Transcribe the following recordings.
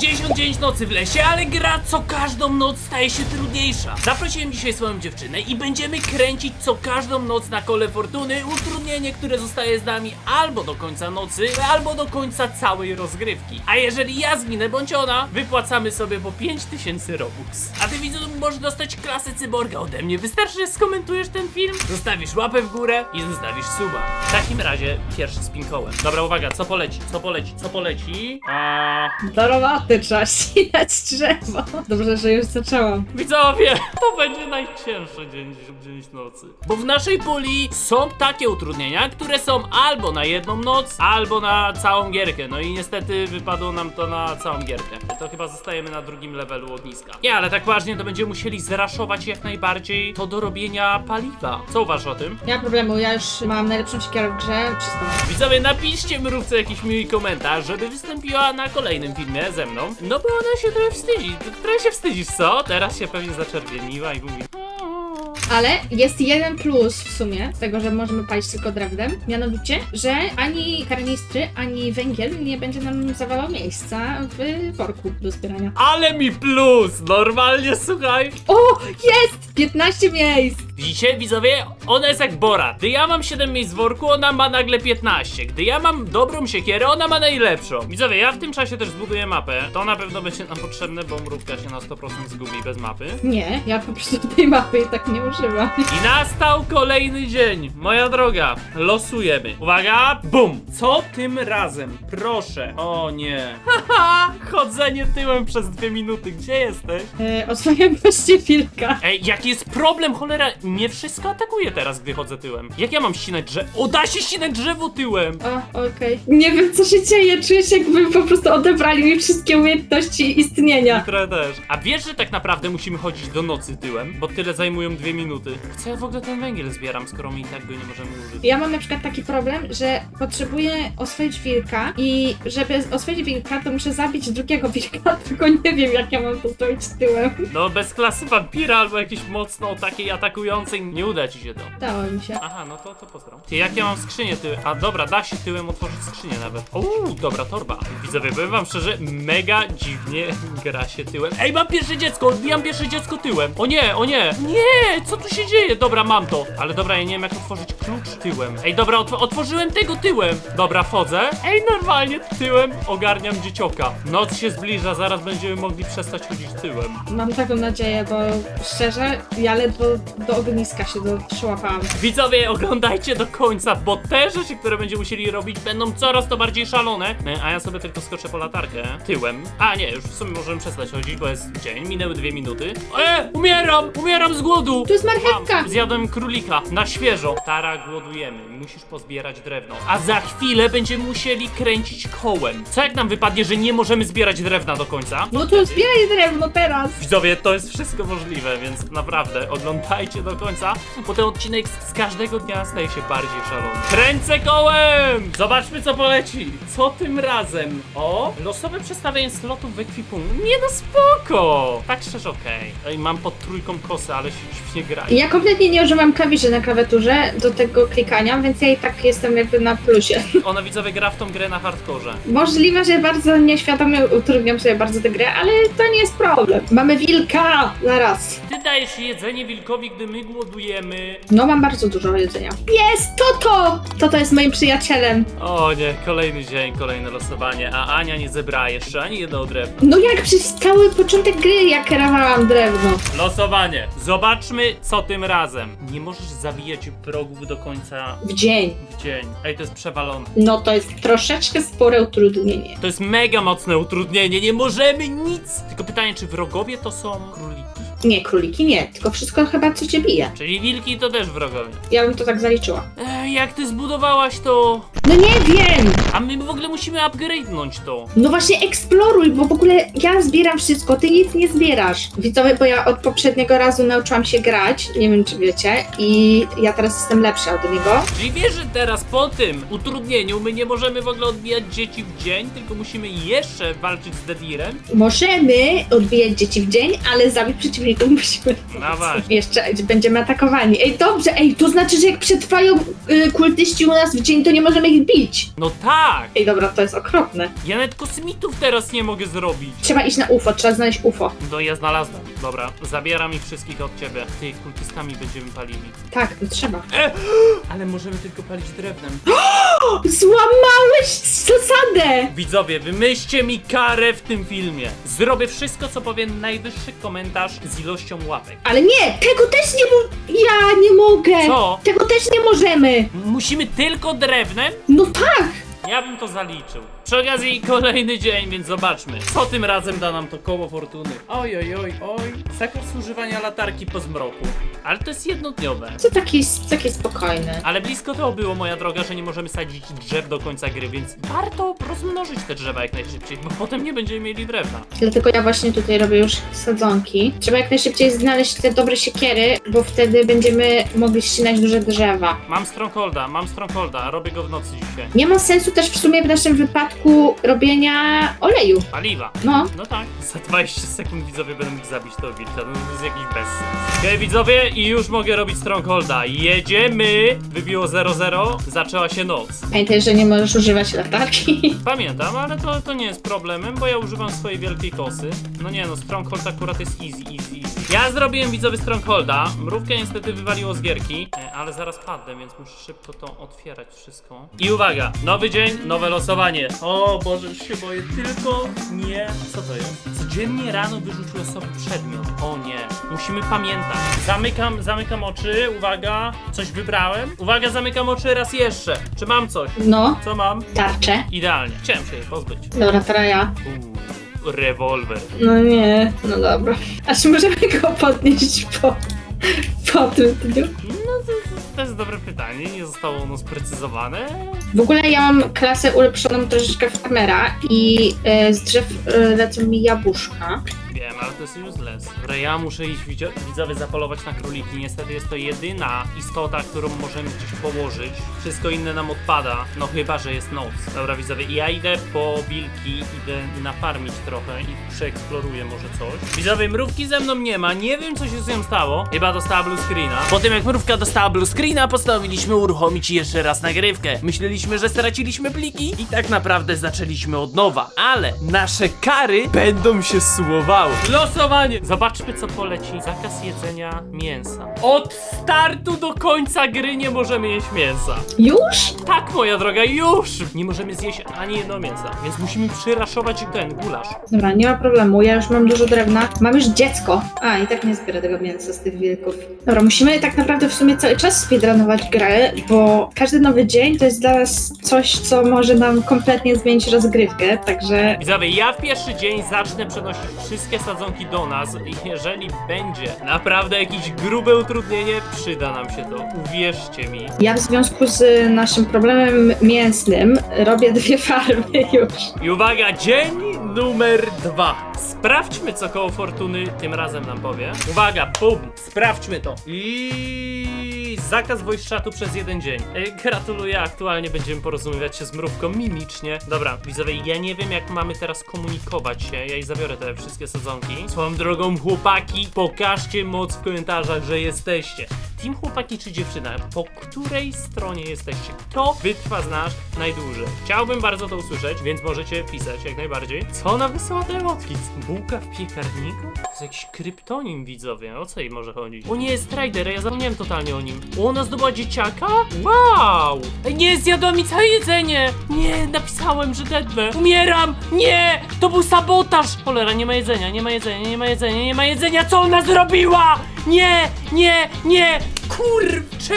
99 nocy w lesie, ale gra co każdą noc staje się trudniejsza. Zaprosiłem dzisiaj swoją dziewczynę i będziemy kręcić co każdą noc na kole fortuny utrudnienie, które zostaje z nami albo do końca nocy, albo do końca całej rozgrywki. A jeżeli ja zginę bądź ona, wypłacamy sobie po 5000 Robux. A ty widzu możesz dostać klasę cyborga ode mnie. Wystarczy, że skomentujesz ten film, zostawisz łapę w górę i zostawisz suba. W takim razie pierwszy spin kołem. Dobra, uwaga, co poleci, co poleci, co poleci? A... Do roboty trzeba ścinać drzewo. Dobrze, że już zaczęłam. Widzowie, to będzie najcięższe 99 nocy. Bo w naszej puli są takie utrudnienia, które są albo na jedną noc, albo na całą gierkę. No i niestety wypadło nam to na całą gierkę. To chyba zostajemy na drugim levelu ogniska. Nie, ale tak ważnie to będziemy musieli zraszować jak najbardziej to do robienia paliwa. Co uważasz o tym? Nie ma problemu, ja już mam najlepszą siekierę w grze. Wszystko. Widzowie, napiszcie mrówce jakiś miły komentarz, żeby wystąpiła na kolejnym filmie ze mną. No bo ona się trochę wstydzi. Trochę się wstydzisz, co? Teraz się pewnie zaczerwieniła i mówi... Ale jest jeden plus w sumie z tego, że możemy palić tylko drewnem. Mianowicie, że ani karnistry, ani węgiel nie będzie nam zawalał miejsca w worku do zbierania. Ale mi plus! Normalnie, słuchaj. O! Jest! 15 miejsc! Widzicie, widzowie? Ona jest jak Bora. Gdy ja mam 7 miejsc w worku, ona ma nagle 15. Gdy ja mam dobrą siekierę, ona ma najlepszą. Widzowie, ja w tym czasie też zbuduję mapę. To na pewno będzie nam potrzebne, bo mrówka się na 100% zgubi bez mapy. Nie, ja po prostu tej mapy i tak nie używam. I nastał kolejny dzień. Moja droga, losujemy. Uwaga, bum! Co tym razem? Proszę. O nie. Haha, chodzenie tyłem przez dwie minuty. Gdzie jesteś? E, oswajam goście wilka. Ej, jaki jest problem, cholera? Nie wszystko atakuje teraz, gdy chodzę tyłem. Jak ja mam ścinać drzewo? O, da się ścinać drzewo tyłem! O, okej. Nie wiem, co się dzieje. Czuję się, jakby po prostu odebrali mi wszystkie umiejętności istnienia. Trochę też. A wiesz, że tak naprawdę musimy chodzić do nocy tyłem? Bo tyle zajmują dwie minuty. Co ja w ogóle ten węgiel zbieram, skoro my i tak go nie możemy użyć? Ja mam na przykład taki problem, że potrzebuję oswoić wilka i żeby oswoić wilka, to muszę zabić drugiego wilka, tylko nie wiem, jak ja mam to zrobić tyłem. No, bez klasy wampira albo jakiejś mocno takiej atakującej nie uda ci się to. Dało mi się. Aha, no to, to pozdro. Ty, jak ja mam skrzynię tyłem? A dobra, da się tyłem otworzyć skrzynię nawet. Uuu, dobra torba. Widzowie, powiem wam szczerze, mega dziwnie gra się tyłem. Ej, mam pierwsze dziecko, odbijam pierwsze dziecko tyłem. O nie, o nie. Nie, co tu się dzieje? Dobra, mam to. Ale dobra, ja nie wiem jak otworzyć klucz tyłem. Ej, dobra, otw otworzyłem tego tyłem. Dobra, wchodzę. Ej, normalnie tyłem ogarniam dziecioka. Noc się zbliża, zaraz będziemy mogli przestać chodzić tyłem. Mam taką nadzieję, bo szczerze, ja ledwo do ogniska się doszłapałam. Widzowie, oglądajcie do końca, bo te rzeczy, które będziemy musieli robić, będą coraz to bardziej szalone. E, A ja sobie tylko skoczę po latarkę tyłem. A nie, już w sumie możemy przestać chodzić, bo jest dzień, minęły dwie minuty. E, umieram, umieram z głodu. Tu jest marchewka! Mam, zjadłem królika, na świeżo. Tara, głodujemy, musisz pozbierać drewno. A za chwilę będziemy musieli kręcić kołem. Co jak nam wypadnie, że nie możemy zbierać drewna do końca? No to zbieraj drewno teraz! Widzowie, to jest wszystko możliwe, więc naprawdę oglądajcie do końca, bo ten odcinek z z każdego dnia staje się bardziej szalony. Kręcę kołem! Zobaczmy co poleci. Co tym razem? O, losowe przestawienie slotów w ekwipunku. Nie no spoko! Tak szczerze okej. Ej, mam pod trójką kosę, ale się świetnie gra. Ja kompletnie nie używam klawiszy na klawiaturze do tego klikania, więc ja i tak jestem jakby na plusie. Ona widzowie gra w tą grę na hardkorze. Możliwe, że bardzo nieświadomie utrudniam sobie bardzo tę grę, ale to nie jest problem. Mamy wilka! Zaraz. Ty dajesz jedzenie wilkowi, gdy my głodujemy. No, mam bardzo dużo jedzenia. Jest Toto! Toto jest moim przyjacielem. O nie, kolejny dzień, kolejne losowanie, a Ania nie zebrała jeszcze ani jednego drewna. No jak przez cały początek gry, jak kierowałam drewno. Losowanie. Zobaczmy, co tym razem. Nie możesz zabijać wrogów do końca W dzień. w dzień. Ej, to jest przewalone. No to jest troszeczkę spore utrudnienie. To jest mega mocne utrudnienie. Nie możemy nic. Tylko pytanie, czy wrogowie to są króliki? Nie, króliki nie, tylko wszystko chyba co cię bije. Czyli wilki to też wrogowie. Ja bym to tak zaliczyła. Ej, jak ty zbudowałaś to? No nie wiem! A my w ogóle musimy upgrade'nąć to. No właśnie eksploruj, bo w ogóle ja zbieram wszystko, ty nic nie zbierasz. Widzowie, bo ja od poprzedniego razu nauczyłam się grać, nie wiem czy wiecie, i ja teraz jestem lepsza od niego. Czyli wiesz, że teraz po tym utrudnieniu my nie możemy w ogóle odbijać dzieci w dzień, tylko musimy jeszcze walczyć z Dedirem? Możemy odbijać dzieci w dzień, ale zabić przeciwnika i tu musimy... Dawaj. Jeszcze będziemy atakowani. Ej, dobrze, ej, to znaczy, że jak przetrwają y, kultyści u nas w dzień, to nie możemy ich bić. No tak! Ej, dobra, to jest okropne. Ja nawet kosmitów teraz nie mogę zrobić. Trzeba iść na UFO, trzeba znaleźć UFO. No ja znalazłem. Dobra, zabieram ich wszystkich od ciebie. Ty, kultystami będziemy palili. Tak, to trzeba. E! Ale możemy tylko palić drewnem. Złamałeś zasadę! Widzowie, wymyślcie mi karę w tym filmie. Zrobię wszystko, co powie najwyższy komentarz z ilością łapek. Ale nie, tego też nie mo... Ja nie mogę! Co? Tego też nie możemy! Musimy tylko drewnem? No tak! Ja bym to zaliczył. Przy okazji kolejny dzień, więc zobaczmy, co tym razem da nam to koło fortuny. Oj, oj, oj, oj. Zakaz używania latarki po zmroku. Ale to jest jednodniowe. Co taki, taki spokojny. Ale blisko to było, moja droga, że nie możemy sadzić drzew do końca gry, więc warto rozmnożyć te drzewa jak najszybciej, bo potem nie będziemy mieli drewna. Dlatego ja właśnie tutaj robię już sadzonki. Trzeba jak najszybciej znaleźć te dobre siekiery, bo wtedy będziemy mogli ścinać duże drzewa. Mam strongholda, mam strongholda, robię go w nocy dzisiaj. Nie ma sensu też w sumie w naszym wypadku robienia oleju. Paliwa. No, No tak. Za 20 sekund widzowie będę mógł zabić tego wilka, no to jest jakiś bezsens. Okej widzowie i już mogę robić strongholda. Jedziemy! Wybiło 0-0, zaczęła się noc. pamiętaj, że nie możesz używać latarki. Pamiętam, ale to, to nie jest problemem, bo ja używam swojej wielkiej kosy. No nie no, Stronghold akurat jest easy, easy. Ja zrobiłem widzowie Strongholda, mrówkę niestety wywaliło z gierki, e, ale zaraz padnę, więc muszę szybko to otwierać wszystko. I uwaga, nowy dzień, nowe losowanie. O Boże, już się boję, tylko nie... Co to jest? Codziennie rano wyrzuć losowy przedmiot. O nie, musimy pamiętać. Zamykam, zamykam oczy, uwaga, coś wybrałem. Uwaga, zamykam oczy raz jeszcze. Czy mam coś? No, Co mam? tarczę. Idealnie. Chciałem się jej pozbyć. Dobra, teraz ja. Rewolwer. No nie, no dobra. Aż możemy go podnieść po, po tym dniu. No to, to jest dobre pytanie, nie zostało ono sprecyzowane. W ogóle ja mam klasę ulepszoną troszeczkę farmera i e, z drzew e, lecą mi jabłuszka. Ale to jest useless. Dobra, ja muszę iść widzowie zapolować na króliki. Niestety jest to jedyna istota, którą możemy gdzieś położyć. Wszystko inne nam odpada, no chyba, że jest noc. Dobra widzowie, ja idę po wilki, idę nafarmić trochę i przeeksploruję może coś. Widzowie, mrówki ze mną nie ma, nie wiem co się z nią stało. Chyba dostała blue screena. Po tym jak mrówka dostała blue screena, postanowiliśmy uruchomić jeszcze raz nagrywkę. Myśleliśmy, że straciliśmy pliki i tak naprawdę zaczęliśmy od nowa. Ale nasze kary będą się słowały. Losowanie! Zobaczmy co poleci. Zakaz jedzenia mięsa. Od startu do końca gry nie możemy jeść mięsa. Już? Tak, moja droga, już! Nie możemy zjeść ani jedno mięsa, więc musimy przyraszować ten gulasz. Dobra, nie ma problemu, ja już mam dużo drewna. Mam już dziecko. A, i tak nie zbiorę tego mięsa z tych wilków. Dobra, musimy tak naprawdę w sumie cały czas speedrunować grę, bo każdy nowy dzień to jest dla nas coś, co może nam kompletnie zmienić rozgrywkę, także... Widzowie, ja w pierwszy dzień zacznę przenosić wszystkie sadzonki do nas i jeżeli będzie naprawdę jakieś grube utrudnienie, przyda nam się to. Uwierzcie mi. Ja w związku z naszym problemem mięsnym robię dwie farmy już. I uwaga, dzień numer dwa. Sprawdźmy, co koło fortuny tym razem nam powie. Uwaga, pum, sprawdźmy to. I zakaz voice chatu przez jeden dzień. E, gratuluję, aktualnie będziemy porozumiewać się z mrówką mimicznie. Dobra, widzowie, ja nie wiem, jak mamy teraz komunikować się. Ja jej zabiorę te wszystkie sadzonki. Swoją drogą, chłopaki, pokażcie moc w komentarzach, że jesteście. Team chłopaki czy dziewczyna? Po której stronie jesteście? Kto wytrwa z nas najdłużej? Chciałbym bardzo to usłyszeć, więc możecie pisać jak najbardziej. Co ona wysyła te emotki? Bułka w piekarniku? To jest jakiś kryptonim, widzowie. O co jej może chodzić? O nie, Strider, ja zapomniałem totalnie o nim. Ona zdobyła dzieciaka? Wow! Ej, Nie, zjadła mi całe jedzenie! Nie, napisałem, że dednę. Umieram! Nie! To był sabotaż! Cholera, nie ma jedzenia, nie ma jedzenia, nie ma jedzenia, nie ma jedzenia! Co ona zrobiła? Nie, nie, nie! Kurczę!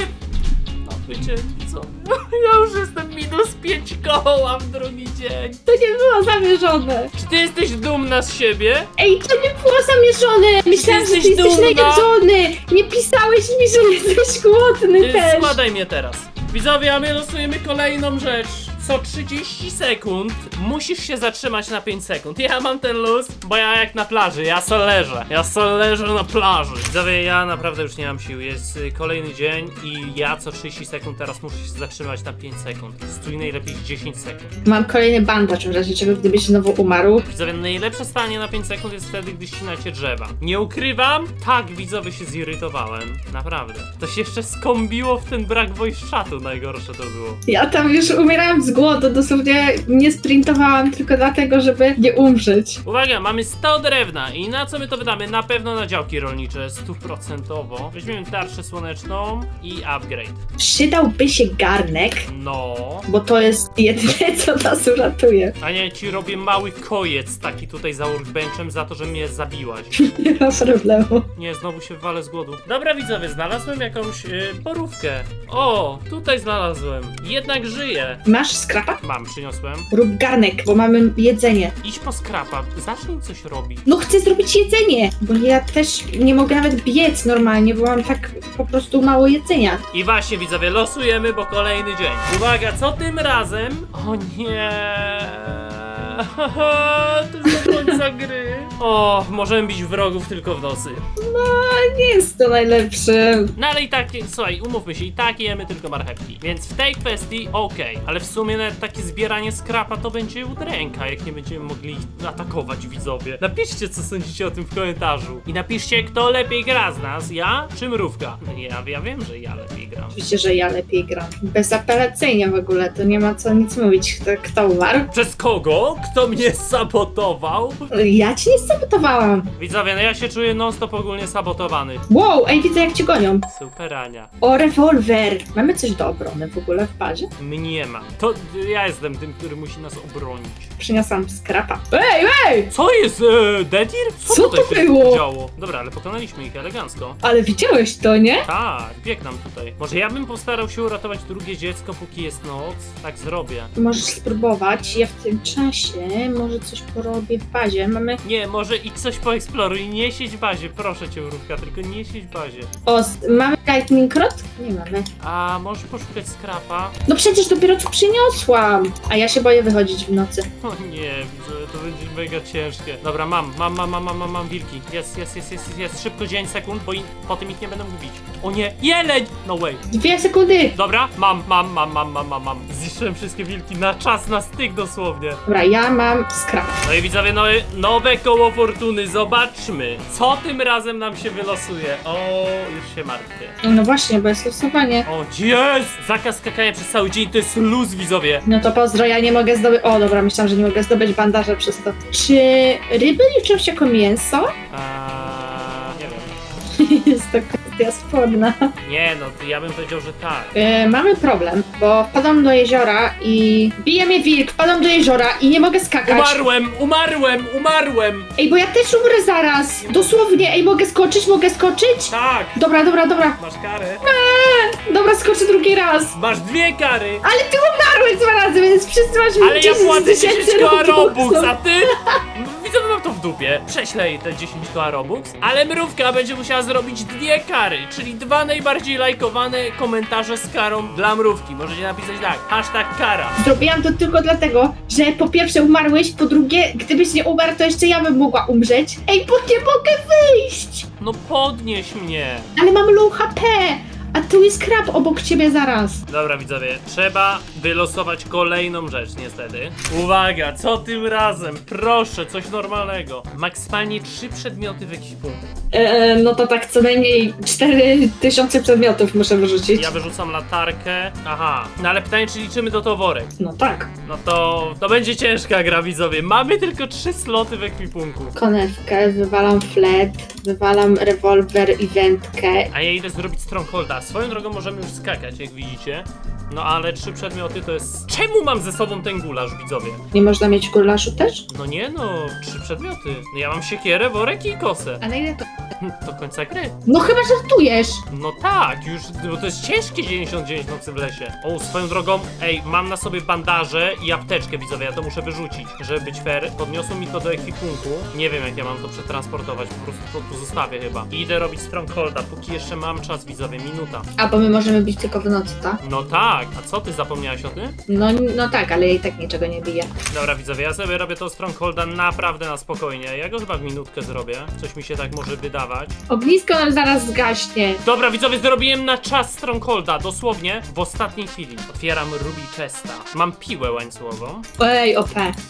No wiecie co? Ja już jestem minus 5 koła w drugi dzień. To nie było zamierzone. Czy ty jesteś dumna z siebie? Ej, to nie było zamierzone! Myślałam, że ty jesteś jesteś dumna? najedzony! Nie pisałeś mi, że jesteś głodny Ty też! Składaj mnie teraz. Widzowie, a my losujemy kolejną rzecz. Co 30 sekund musisz się zatrzymać na 5 sekund. Ja mam ten luz, bo ja jak na plaży, ja se leżę. Ja se leżę na plaży. Widzowie, ja naprawdę już nie mam sił. Jest y, kolejny dzień i ja co 30 sekund teraz muszę się zatrzymać na 5 sekund. Stój najlepiej 10 sekund. Mam kolejny bandaż, w razie czego gdybyś znowu umarł. Widzowie, najlepsze stanie na 5 sekund jest wtedy, gdy ścinacie drzewa. Nie ukrywam, tak widzowie się zirytowałem. Naprawdę. To się jeszcze skombiło w ten brak voice chatu, najgorsze to było. Ja tam już umierałam z głodu, dosłownie nie sprintowałam tylko dlatego, żeby nie umrzeć. Uwaga, mamy 100 drewna i na co my to wydamy? Na pewno na działki rolnicze, stuprocentowo. Weźmiemy tarczę słoneczną i upgrade. Przydałby się garnek, No. bo to jest jedyne, co nas uratuje. A nie, ci robię mały kojec taki tutaj za workbenchem za to, że mnie zabiłaś. Nie ma problemu. Nie, znowu się walę z głodu. Dobra widzowie, znalazłem jakąś y, porówkę. O, tutaj znalazłem. Jednak żyję. Masz skrapa? Mam, przyniosłem. Rób garnek, bo mamy jedzenie. Idź po skrapa, zacznij coś robić. No chcę zrobić jedzenie, bo ja też nie mogę nawet biec normalnie, bo mam tak po prostu mało jedzenia. I właśnie widzowie, losujemy, bo kolejny dzień. Uwaga, co tym razem? O nie. To jest gry. O, możemy bić wrogów tylko w nocy. A nie jest to najlepsze. No ale i tak, słuchaj, umówmy się, i tak jemy tylko marchewki. Więc w tej kwestii okej, ale w sumie nawet takie zbieranie skrapa to będzie udręka, jak nie będziemy mogli ich atakować widzowie. Napiszcie, co sądzicie o tym w komentarzu. I napiszcie, kto lepiej gra z nas, ja czy mrówka. Ja, ja wiem, że ja lepiej gram. Oczywiście, że ja lepiej gram. Bezapelacyjnie w ogóle, to nie ma co nic mówić. Kto, kto umarł? Przez kogo? Kto mnie sabotował? Ja ci nie sabotowałam. Widzowie, no ja się czuję non-stop ogólnie sabotowany. Wow, ej, widzę jak cię gonią. Super Ania. O, rewolwer. Mamy coś do obrony w ogóle w bazie? Mnie ma. To ja jestem tym, który musi nas obronić. Przyniosłam skrapa. Ej, ej! Co jest, e, Dedir? Co tutaj to się było? działo? Dobra, ale pokonaliśmy ich elegancko. Ale widziałeś to, nie? Tak, bieg nam tutaj. Może ja bym postarał się uratować drugie dziecko, póki jest noc? Tak zrobię. Możesz spróbować. Ja w tym czasie może coś porobię w bazie. Mamy... Nie, może idź coś poeksploruj, nie siedź w bazie, proszę cię, Mrówka, tylko nie siedź w bazie. O, mamy lightning rod? Nie mamy. A możesz poszukać skrapa? No przecież dopiero co przyniosłam. A ja się boję wychodzić w nocy. O nie, widzę, to będzie mega ciężkie. Dobra, mam, mam, mam, mam, mam, mam, mam wilki. Jest, jest, jest, jest, jest, jest. Szybko 10 sekund, bo in, potem ich nie będę mógł bić. O nie, jeleń! No way. Dwie sekundy. Dobra, mam, mam, mam, mam, mam, mam, mam. Zniszczyłem wszystkie wilki na czas, na styk dosłownie. Dobra, ja mam skrap. No i widzowie, no, nowe koło fortuny, zobaczmy, co tym razem nam się wylosuje. O, już się martwię. No właśnie, bo jest losowanie. O, jest! Zakaz skakania przez cały dzień to jest luz, widzowie. No to pozdro, ja nie mogę zdobyć... O, dobra, myślałam, że nie mogę zdobyć bandaża przez to. Czy ryby liczą się jako mięso? Eee, nie wiem. jest to kwestia sporna. Nie, no, to ja bym powiedział, że tak. E, mamy problem, bo wpadam do jeziora i bije mnie wilk, wpadam do jeziora i nie mogę skakać. Umarłem, umarłem, umarłem! Ej, bo ja też umrę zaraz. Dosłownie, ej, mogę skoczyć, mogę skoczyć? Tak! Dobra, dobra, dobra. Masz karę. Dobra, skoczę drugi raz. Masz dwie kary! Ale ty umarłeś dwa razy, więc wszyscy masz mi Ale ja 10 płacę 10 tysięcy koła Robuxów. Robux, a ty? Widzę, że mam to w dupie. Prześlę jej te 10 koła Robux, ale mrówka będzie musiała zrobić dwie kary, czyli dwa najbardziej lajkowane komentarze z karą dla mrówki. Możecie napisać tak, hashtag kara. Zrobiłam to tylko dlatego, że po pierwsze umarłeś, po drugie, gdybyś nie umarł, to jeszcze ja bym mogła umrzeć. Ej, bo nie mogę wyjść! No podnieś mnie. Ale mam low HP, a tu jest krab obok ciebie zaraz. Dobra widzowie, trzeba wylosować kolejną rzecz niestety. Uwaga, co tym razem? Proszę, coś normalnego. Maksymalnie trzy przedmioty w ekwipunku. E, no to tak co najmniej 4000 przedmiotów muszę wyrzucić. Ja wyrzucam latarkę. Aha, no ale pytanie, czy liczymy do toworek? No tak. No to, to będzie ciężka gra widzowie. Mamy tylko trzy sloty w ekwipunku. Konewkę, wywalam flet, wywalam rewolwer i wędkę. A ja idę zrobić strongholda. Swoją drogą możemy już skakać, jak widzicie. No ale trzy przedmioty to jest... Czemu mam ze sobą ten gulasz, widzowie? Nie można mieć gulaszu też? No nie no, trzy przedmioty. No ja mam siekierę, worek i kosę. Ale ile to? Do końca gry. No chyba żartujesz! No tak, już, bo to jest ciężkie 99 nocy w lesie. O, swoją drogą, ej, mam na sobie bandaże i apteczkę, widzowie, ja to muszę wyrzucić, żeby być fair. Podniosą mi to do ekwipunku. Nie wiem, jak ja mam to przetransportować, po prostu to tu zostawię chyba. I idę robić strongholda, póki jeszcze mam czas, widzowie, minuta. A bo my możemy bić tylko w nocy, tak? No tak, a co ty zapomniałeś No, no tak, ale i tak niczego nie bije. Dobra widzowie, ja sobie robię to Strongholda naprawdę na spokojnie. Ja go chyba w minutkę zrobię. Coś mi się tak może wydawać. Ognisko nam zaraz zgaśnie. Dobra widzowie, zrobiłem na czas Strongholda, dosłownie w ostatniej chwili. Otwieram Ruby Chesta. Mam piłę łańcuchową. Ej, OP,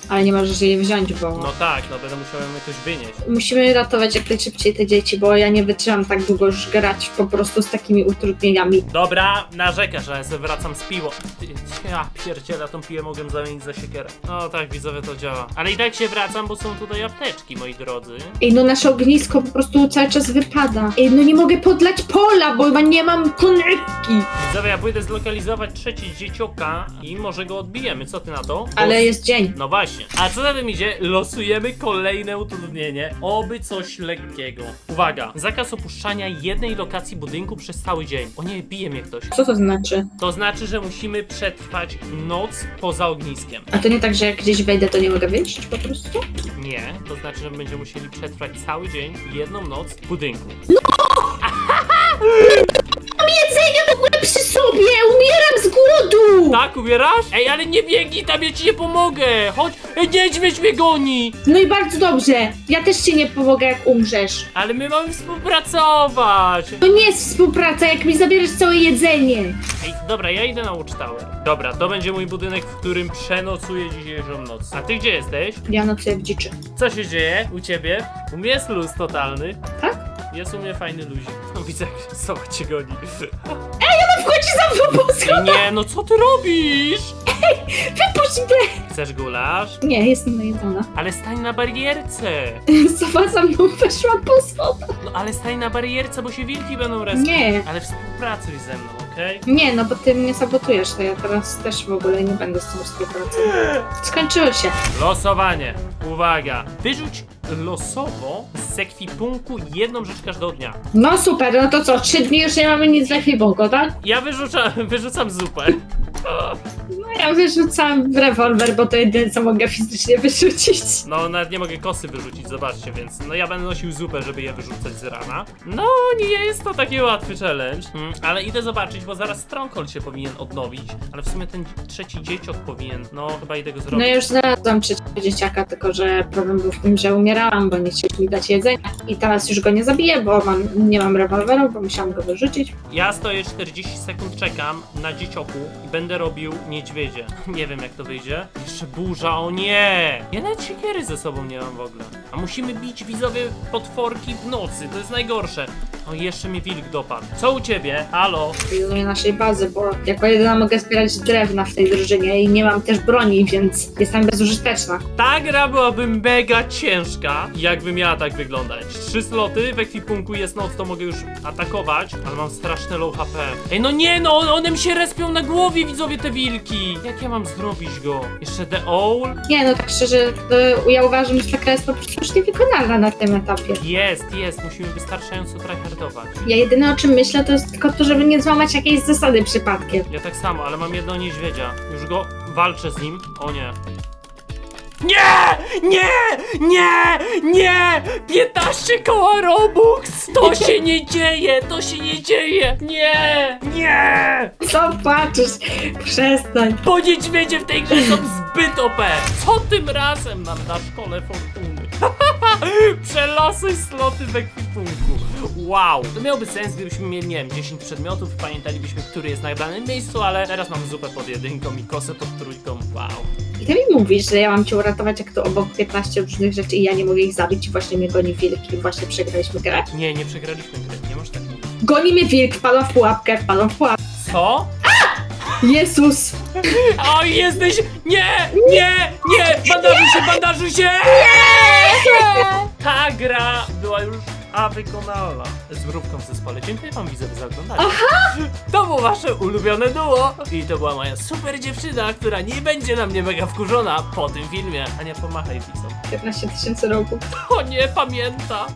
ale nie możesz jej wziąć, bo... No tak, no będę musiał ją jakoś wynieść. Musimy ratować jak najszybciej te dzieci, bo ja nie wytrzymam tak długo już grać po prostu z takimi utrudnieniami. Dobra, narzekasz, że ja sobie wracam z piłą. Ty, ja pierdzielę, tą piłę mogę zamienić za siekierę. No tak, widzowie, to działa. Ale i tak się wracam, bo są tutaj apteczki, moi drodzy. Ej, no nasze ognisko po prostu cały czas wypada. Ej, no nie mogę podlać pola, bo chyba nie mam konewki. Widzowie, ja pójdę zlokalizować trzeci dziecioka i może go odbijemy. Co ty na to? Bo- Ale jest dzień. No właśnie. A co za tym idzie? Losujemy kolejne utrudnienie. Oby coś lekkiego. Uwaga. Zakaz opuszczania jednej lokacji budynku przez cały dzień. O nie, bije mnie ktoś. Co to znaczy? To znaczy, że musimy przetrwać noc poza ogniskiem. A to nie tak, że jak gdzieś wejdę, to nie mogę wyjść po prostu? Nie, to znaczy, że będziemy musieli przetrwać cały dzień, jedną noc w budynku. Mam jedzenie w ogóle przy sobie! Umieram z głodu! Tak, umierasz? Ej, ale nie biegnij, tam ja ci nie pomogę! Chodź, Ej, niedźwiedź mnie goni! No i bardzo dobrze. Ja też ci nie pomogę, jak umrzesz. Ale my mamy współpracować! To nie jest współpraca, jak mi zabierasz całe jedzenie. Ej, dobra, ja idę na Watchtower. Dobra, to będzie mój budynek, w którym przenocuję dzisiejszą noc. A ty gdzie jesteś? Ja nocuję w dziczy. Co się dzieje u ciebie? U mnie jest luz totalny. Tak? Jest u mnie fajny luzik. No widzę, jak sowa cię goni. Wchodzi za mną po Ej, schodach! nie, no co ty robisz? Wypuść mnie! Chcesz gulasz? Nie, jestem najedzona. Ale stań na barierce! Sowa za mną weszła po schodach. No ale stań na barierce, bo się wilki będą respić. Nie. Ale współpracuj ze mną, okej? Nie, no bo ty mnie sabotujesz, to ja teraz też w ogóle nie będę z tą współpracować. Skończyło się. Losowanie. Uwaga. Wyrzuć losowo z ekwipunku jedną rzecz każdego dnia. No super, no to co, trzy dni już nie mamy nic za chwilą, tak? Ja wyrzucam, wyrzucam zupę. No ja wyrzucam rewolwer, bo to jedyne co mogę fizycznie wyrzucić. No, nawet nie mogę kosy wyrzucić, zobaczcie, więc no ja będę nosił zupę, żeby je wyrzucać z rana. No, nie jest to taki łatwy challenge, mm, ale idę zobaczyć, bo zaraz Stronghold się powinien odnowić, ale w sumie ten trzeci dzieciok powinien, no chyba idę go zrobić. No ja już znalazłam trzeciego dzieciaka, tylko że problem był w tym, że umierałam, bo nie chcieli mi dać jedzenia. I teraz już go nie zabiję, bo mam, nie mam rewolweru, bo musiałam go wyrzucić. Ja stoję 40 sekund, czekam na dziecioku i będę robił niedźwiedzie. Nie wiem jak to wyjdzie. Jeszcze burza, o nie! Ja nawet siekiery ze sobą nie mam w ogóle. A musimy bić widzowie potworki w nocy, to jest najgorsze. O, jeszcze mnie wilk dopadł. Co u ciebie? Halo? Pilnuję naszej bazy, bo jako jedyna mogę zbierać drewna w tej drużynie i nie mam też broni, więc jestem bezużyteczna. Ta gra byłaby mega ciężka, jakby miała tak wyglądać. Trzy sloty, w ekwipunku jest noc, to mogę już atakować, ale mam straszne low HP. Ej, no nie no, one mi się respią na głowie, widzowie, te wilki. Jak ja mam zrobić go? Jeszcze The Owl? Nie, no tak szczerze, to ja uważam, że ta gra jest po prostu już niewykonalna na tym etapie. Jest, jest, musimy wystarczająco tryhardować. Ja jedyne o czym myślę, to jest tylko to, żeby nie złamać jakiejś zasady przypadkiem. Ja tak samo, ale mam jedno niedźwiedzia. Już go walczę z nim. O nie. Nie! Nie! Nie! Nie! 15 koła Robux! To się nie dzieje! To się nie dzieje! Nie! Nie! Co patrzysz? Przestań. Bo niedźwiedzie w tej grze są zbyt OP! Co tym razem nam na szkole fortuny? Przelosuj sloty w ekwipunku. Wow! To miałby sens, gdybyśmy mieli, nie wiem, 10 przedmiotów, pamiętalibyśmy, który jest na danym miejscu, ale teraz mam zupę pod jedynką i kosę pod trójką. Wow. Mówisz, że ja mam cię uratować, jak to obok 15 różnych rzeczy i ja nie mogę ich zabić i właśnie mnie goni wilk i właśnie przegraliśmy grę? Nie, nie przegraliśmy gry, nie masz tak mówić. Goni mnie wilk, wpadła w pułapkę, wpadła w pułapkę. Co? Jezus! O, jesteś... Nie! Nie! Nie! Bandażuj się, bandażuj się! Ta gra była już a wykonalna. Z mrówką w zespole. Dziękuję wam widzowie za oglądanie. To było wasze ulubione duo. I to była moja super dziewczyna, która nie będzie na mnie mega wkurzona po tym filmie. Ania, pomachaj widzom. 15 tysięcy rogów. O nie, pamięta.